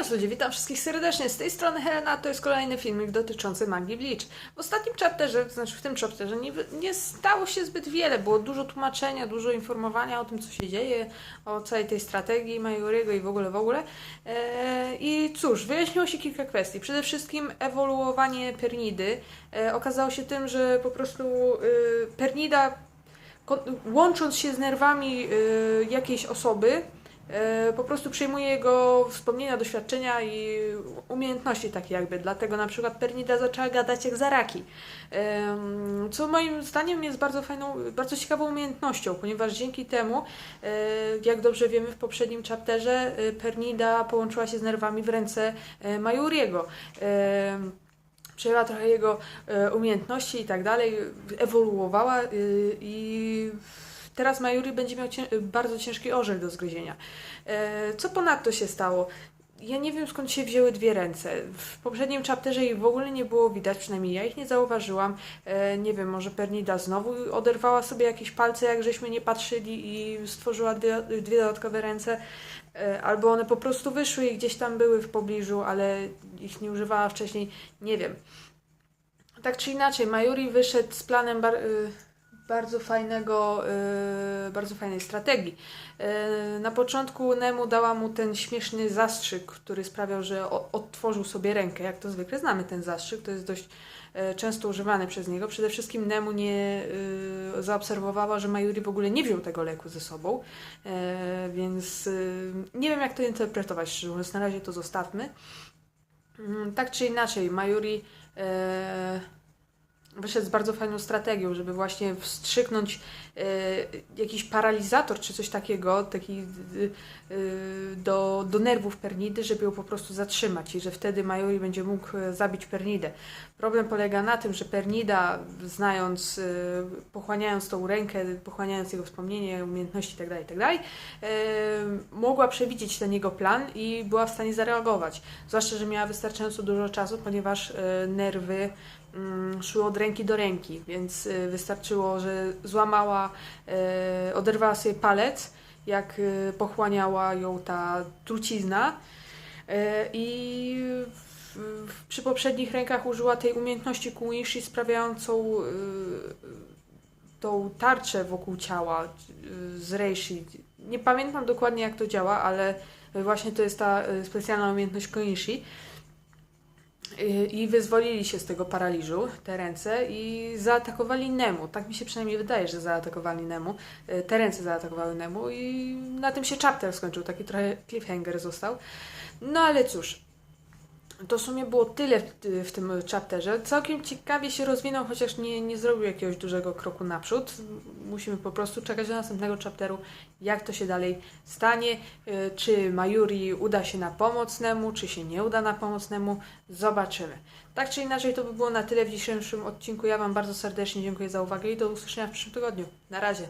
Hej ludzie, witam wszystkich serdecznie. Z tej strony Helena, to jest kolejny filmik dotyczący magii Bleach. W ostatnim chapterze, znaczy w tym chapterze, nie, nie stało się zbyt wiele. Było dużo tłumaczenia, dużo informowania o tym, co się dzieje, o całej tej strategii Majoriego i w ogóle, w ogóle. Eee, I cóż, wyjaśniło się kilka kwestii. Przede wszystkim ewoluowanie Pernidy. E, okazało się tym, że po prostu y, Pernida, łącząc się z nerwami y, jakiejś osoby, po prostu przejmuje jego wspomnienia, doświadczenia i umiejętności takie jakby. Dlatego na przykład Pernida zaczęła gadać jak zaraki. Co moim zdaniem jest bardzo fajną, bardzo ciekawą umiejętnością, ponieważ dzięki temu, e, jak dobrze wiemy w poprzednim chapterze, e, Pernida połączyła się z nerwami w ręce e, Majuriego. Przejęła trochę jego e, umiejętności i tak dalej, ewoluowała e, i teraz Majuri będzie miał cię bardzo ciężki orzech do zgryzienia. E, Co ponadto się stało? Ja nie wiem skąd się wzięły dwie ręce. W poprzednim chapterze ich w ogóle nie było widać, przynajmniej ja ich nie zauważyłam. E, nie wiem, może Pernida znowu oderwała sobie jakieś palce, jak żeśmy nie patrzyli i stworzyła dwie, dwie dodatkowe ręce. E, albo one po prostu wyszły i gdzieś tam były w pobliżu, ale ich nie używała wcześniej. Nie wiem. Tak czy inaczej, Majuri wyszedł z planem bar- y, bardzo fajnego, y, bardzo fajnej strategii. Y, Na początku Nemu dała mu ten śmieszny zastrzyk, który sprawiał, że o- odtworzył sobie rękę. Jak to zwykle znamy ten zastrzyk, to jest dość e, często używany przez niego. Przede wszystkim Nemu nie y, zaobserwowała, że Majuri w ogóle nie wziął tego leku ze sobą, e, więc y, nie wiem jak to interpretować, szczerze mówiąc, na razie to zostawmy. Mm, Tak czy inaczej, Majuri e, wyszedł z bardzo fajną strategią, żeby właśnie wstrzyknąć e, jakiś paralizator czy coś takiego, taki e, do, do nerwów Pernidy, żeby ją po prostu zatrzymać i że wtedy Majori będzie mógł e, zabić Pernidę. Problem polega na tym, że Pernida, znając, e, pochłaniając tą rękę, pochłaniając jego wspomnienie, umiejętności itd., itd., e, mogła przewidzieć ten jego plan i była w stanie zareagować. Zwłaszcza, że miała wystarczająco dużo czasu, ponieważ e, nerwy szły od ręki do ręki, więc y, wystarczyło, że złamała, y, oderwała sobie palec, jak y, pochłaniała ją ta trucizna i przy poprzednich rękach użyła tej umiejętności Kuishi sprawiającą tą tarczę wokół ciała z Reishi. Nie pamiętam dokładnie jak to działa, ale właśnie to jest ta specjalna umiejętność Koishi. Y, I wyzwolili się z tego paraliżu, te ręce, i zaatakowali Nemu. Tak mi się przynajmniej wydaje, że zaatakowali Nemu. Y, Te ręce zaatakowały Nemu i na tym się chapter skończył. Taki trochę cliffhanger został. No ale cóż, to w sumie było tyle w, w tym chapterze. Całkiem ciekawie się rozwinął, chociaż nie, nie zrobił jakiegoś dużego kroku naprzód. Musimy po prostu czekać do następnego chapteru, jak to się dalej stanie. Y, Czy Mayuri uda się na pomoc Nemu, czy się nie uda na pomoc Nemu, zobaczymy. Tak czy inaczej, to by było na tyle w dzisiejszym odcinku. Ja Wam bardzo serdecznie dziękuję za uwagę i do usłyszenia w przyszłym tygodniu. Na razie.